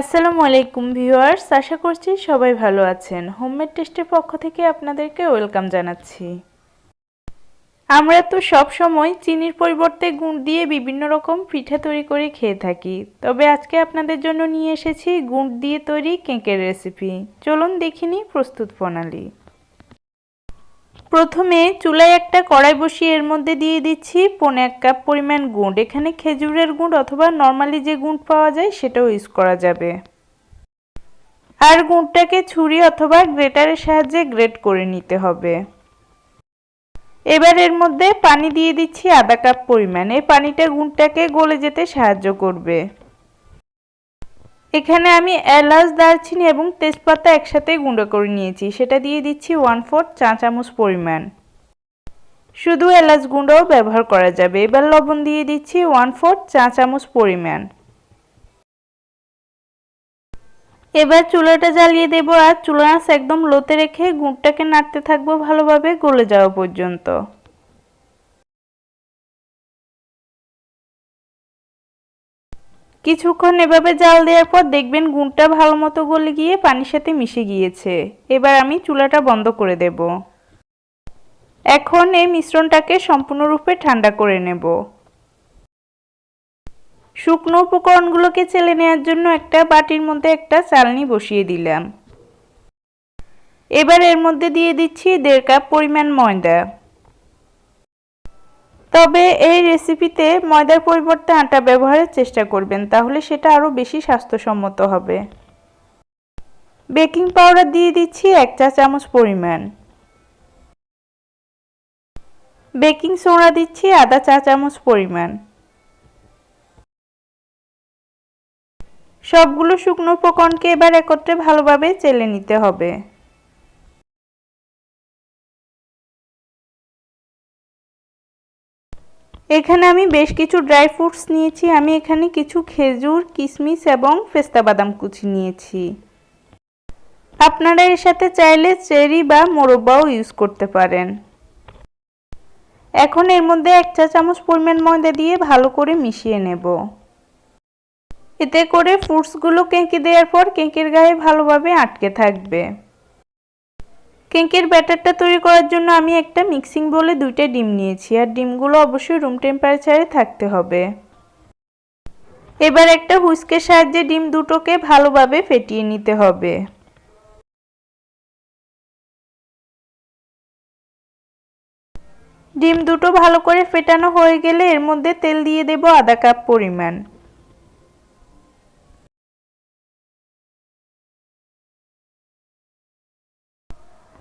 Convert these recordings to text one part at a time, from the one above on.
আসসালামু আলাইকুম ভিউয়ার্স, আশা করছি সবাই ভালো আছেন। হোমমেড টেস্টের পক্ষ থেকে আপনাদেরকে ওয়েলকাম জানাচ্ছি। আমরা তো সব সময় চিনির পরিবর্তে গুড় দিয়ে বিভিন্ন রকম পিঠা তৈরি করে খেয়ে থাকি। তবে আজকে আপনাদের জন্য নিয়ে এসেছি গুড় দিয়ে তৈরি কেকের রেসিপি। চলুন দেখিনি প্রস্তুত প্রণালী। প্রথমে চুলায় একটা কড়াই বসিয়ে এর মধ্যে দিয়ে দিচ্ছি পনে এক কাপ পরিমাণ গুঁড়। এখানে খেজুরের গুঁড় অথবা নর্মালি যে গুঁড় পাওয়া যায় সেটাও ইউজ করা যাবে। আর গুঁড়টাকে ছুরি অথবা গ্রেটারের সাহায্যে গ্রেট করে নিতে হবে। এবার এর মধ্যে পানি দিয়ে দিচ্ছি আধা কাপ পরিমাণ। এই পানিটা গুঁড়টাকে গলে যেতে সাহায্য করবে। এখানে আমি এলাচ, দারচিনি এবং তেজপাতা একসাথে গুঁড়ো করে নিয়েছি। সেটা দিয়ে দিচ্ছি ওয়ান ফোর্থ চা চামচ পরিমাণ। শুধু এলাচ গুঁড়োও ব্যবহার করা যাবে। এবার লবণ দিয়ে দিচ্ছি ওয়ান ফোর্থ চা চামচ পরিমাণ। এবার চুলাটা জ্বালিয়ে দেবো আর চুলা আঁচ একদম লোতে রেখে গুড়টাকে নাড়তে থাকব ভালোভাবে গলে যাওয়া পর্যন্ত। কিছুক্ষণ এভাবে জাল দেওয়ার পর দেখবেন গুড়টা ভালো মতো গলে গিয়ে পানির সাথে মিশে গিয়েছে। এবার আমি চুলাটা বন্ধ করে দেব। এখন এই মিশ্রণটাকে সম্পূর্ণরূপে ঠান্ডা করে নেব। শুকনো উপকরণগুলোকে চেলে নেওয়ার জন্য একটা বাটির মধ্যে একটা চালনি বসিয়ে দিলাম। এবার এর মধ্যে দিয়ে দিচ্ছি দেড় কাপ পরিমাণ ময়দা। তবে এই রেসিপিতে ময়দার পরিবর্তে আটা ব্যবহারের চেষ্টা করবেন, তাহলে সেটা আরও বেশি স্বাস্থ্যসম্মত হবে। বেকিং পাউডার দিয়ে দিচ্ছি এক চা চামচ পরিমাণ। বেকিং সোডা দিচ্ছি আধা চা চামচ পরিমাণ। সবগুলো শুকনো উপকরণকে এবার একত্রে ভালোভাবে চেলে নিতে হবে। এখানে আমি বেশ কিছু ড্রাই ফ্রুটস নিয়েছি। আমি এখানে কিছু খেজুর, কিশমিশ এবং পেস্তা বাদাম কুচি নিয়েছি। আপনারা এর সাথে চাইলে চেরি বা মোরব্বাও ইউজ করতে পারেন। এখন এর মধ্যে এক চা চামচ পরিমাণ ময়দা দিয়ে ভালো করে মিশিয়ে নেব। এতে করে ফ্রুটসগুলো কেঁকে দেওয়ার পর কেঁকের গায়ে ভালোভাবে আটকে থাকবে। কেকের ব্যাটারটা তৈরি করার জন্য আমি একটা মিক্সিং বলে দুইটা ডিম নিয়েছি, আর ডিমগুলো অবশ্যই রুম টেম্পারেচারে থাকতে হবে। এবার একটা হুইস্কের সাহায্যে ডিম দুটোকে ভালোভাবে ফেটিয়ে নিতে হবে। ডিম দুটো ভালো করে ফেটানো হয়ে গেলে এর মধ্যে তেল দিয়ে দেব আধা কাপ পরিমাণ।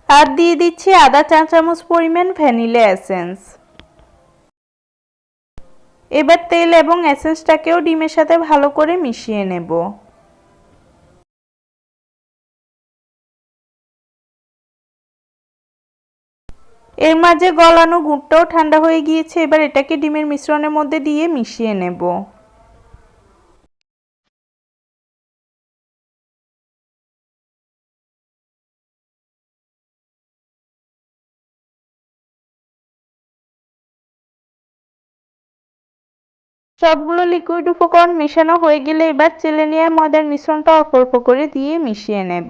আর দিয়ে দিচ্ছি আধা চা চামচ পরিমাণ ভ্যানিলা এসেন্স। এবার তেল এবং এসেন্সটাকেও ডিমের সাথে ভালো করে মিশিয়ে নেব। এর মাঝে গলানো গুড়টাও ঠান্ডা হয়ে গিয়েছে, এবার এটাকে ডিমের মিশ্রণের মধ্যে দিয়ে মিশিয়ে নেব। সবগুলো লিকুইড উপকরণ মেশানো হয়ে গেলে এবার চেলে নেওয়া ময়দার মিশ্রণটা অল্প অল্প করে দিয়ে মিশিয়ে নেব।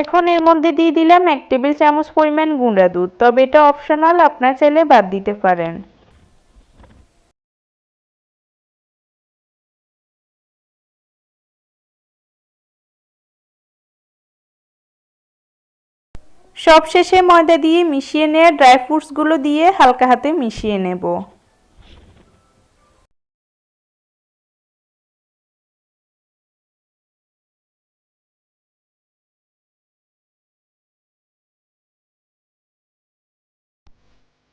এখন এর মধ্যে দিয়ে দিলাম এক টেবিল চামচ পরিমাণ গুঁড়া দুধ, তবে এটা অপশনাল আপনার চাইলে বাদ দিতে পারেন। সবশেষে ময়দা দিয়ে মিশিয়ে নেওয়া ড্রাই ফ্রুটসগুলো দিয়ে হালকা হাতে মিশিয়ে নেব।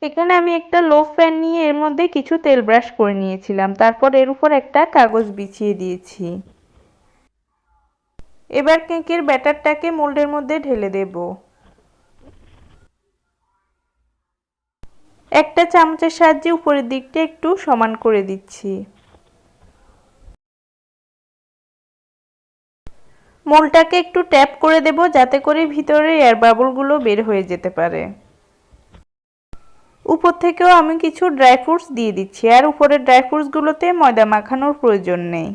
এখানে আমি একটা লো প্যান নিয়ে এর মধ্যে কিছু তেল ব্রাশ করে নিয়েছিলাম। তারপর এর উপর একটা কাগজ বিছিয়ে দিয়েছি। এবার কেকের ব্যাটারটাকে মোল্ডের মধ্যে ঢেলে দেব। একটা চামচের সাহায্যে উপরের দিকটা একটু সমান করে দিচ্ছি। মোলটাকে একটু ট্যাপ করে দেব যাতে করে ভিতরে এয়ার বাবলগুলো বের হয়ে যেতে পারে। উপর থেকেও আমি কিছু ড্রাই ফ্রুটস দিয়ে দিচ্ছি, আর উপরের ড্রাই ফ্রুটসগুলোতে ময়দা মাখানোর প্রয়োজন নেই।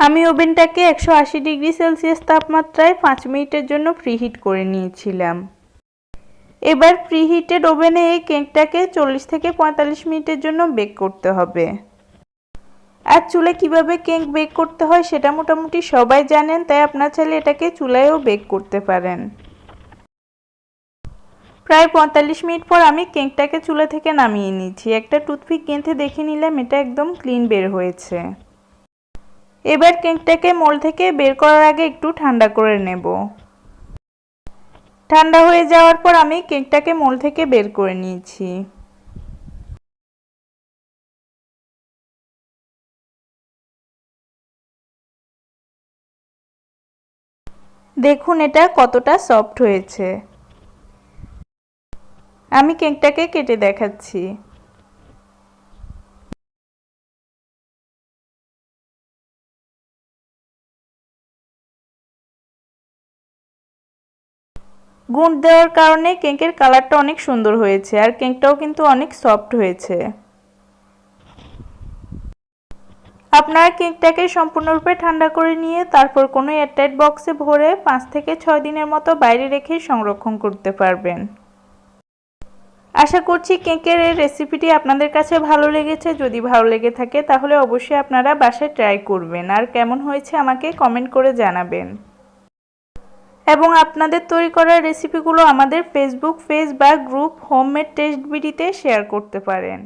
আমি ওভেনটাকে একশো আশি ডিগ্রি সেলসিয়াস তাপমাত্রায় পাঁচ মিনিটের জন্য প্রিহিট করে নিয়েছিলাম। এবার প্রিহিটেড ওভেনে এই কেকটাকে চল্লিশ থেকে পঁয়তাল্লিশ মিনিটের জন্য বেক করতে হবে। আর চুলে কীভাবে কেক বেক করতে হয় সেটা মোটামুটি সবাই জানেন, তাই আপনার চাইলে এটাকে চুলায়ও বেক করতে পারেন। প্রায় পঁয়তাল্লিশ মিনিট পর আমি কেকটাকে চুলা থেকে নামিয়ে নিয়েছি একটা টুথপিক গেঁথে দেখে নিলাম এটা একদম ক্লিন বের হয়েছে। এবার কেকটাকে মোল থেকে বের করার আগে একটু ঠান্ডা করে নেব। ঠান্ডা হয়ে যাওয়ার পর আমি কেকটাকে মোল থেকে বের করে নিয়েছি দেখুন এটা কতটা সফট হয়েছে। আমি কেকটাকে কেটে দেখাচ্ছি। গুঁড় দেওয়ার কারণে কেকের কালারটা অনেক সুন্দর হয়েছে, আর কেকটাও কিন্তু অনেক সফট হয়েছে। আপনারা কেকটাকে সম্পূর্ণরূপে ঠান্ডা করে নিয়ে তারপর কোনো এয়ারটাইট বক্সে ভরে পাঁচ থেকে ছয় দিনের মতো বাইরে রেখে সংরক্ষণ করতে পারবেন। আশা করছি কেকের এই রেসিপিটি আপনাদের কাছে ভালো লেগেছে। যদি ভালো লেগে থাকে তাহলে অবশ্যই আপনারা বাসায় ট্রাই করবেন। আর কেমন হয়েছে আমাকে কমেন্ট করে জানাবেন। এবং আপনাদের তৈরি করা রেসিপিগুলো আমাদের ফেসবুক পেজ বা গ্রুপ হোমমেড টেস্ট বিডিতে শেয়ার করতে পারেন।